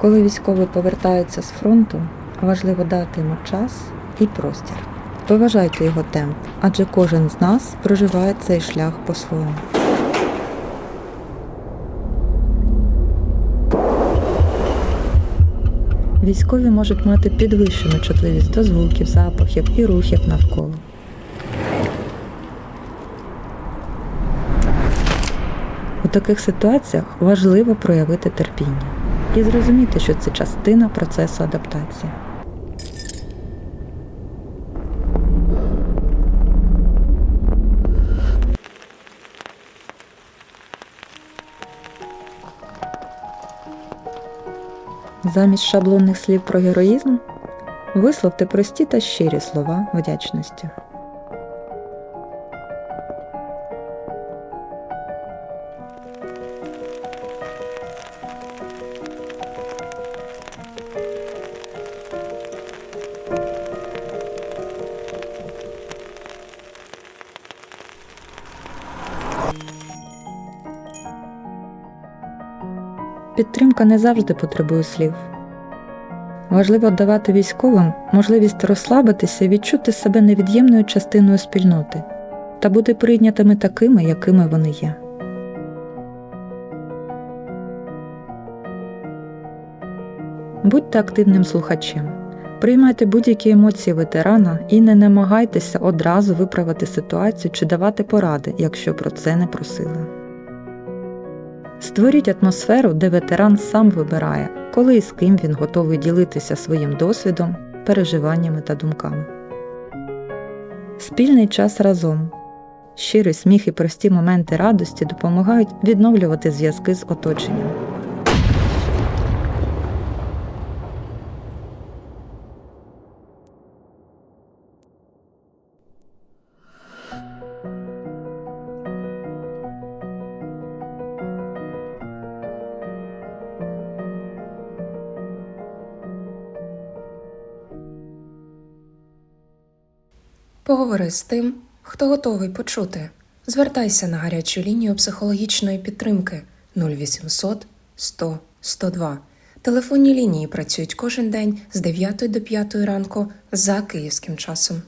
Коли військові повертаються з фронту, важливо дати йому час і простір. Поважайте його темп, адже кожен з нас проживає цей шлях по-своєму. Військові можуть мати підвищену чутливість до звуків, запахів і рухів навколо. У таких ситуаціях важливо проявити терпіння і зрозуміти, що це частина процесу адаптації. Замість шаблонних слів про героїзм висловте прості та щирі слова вдячності. Підтримка не завжди потребує слів. Важливо давати військовим можливість розслабитися і відчути себе невід'ємною частиною спільноти та бути прийнятими такими, якими вони є. Будьте активним слухачем, приймайте будь-які емоції ветерана і не намагайтеся одразу виправити ситуацію чи давати поради, якщо про це не просили. Створіть атмосферу, де ветеран сам вибирає, коли і з ким він готовий ділитися своїм досвідом, переживаннями та думками. Спільний час разом. Щирий сміх і прості моменти радості допомагають відновлювати зв'язки з оточенням. Поговори з тим, хто готовий почути. Звертайся на гарячу лінію психологічної підтримки 0800 100 102. Телефонні лінії працюють кожен день з 9 до 5 ранку за київським часом.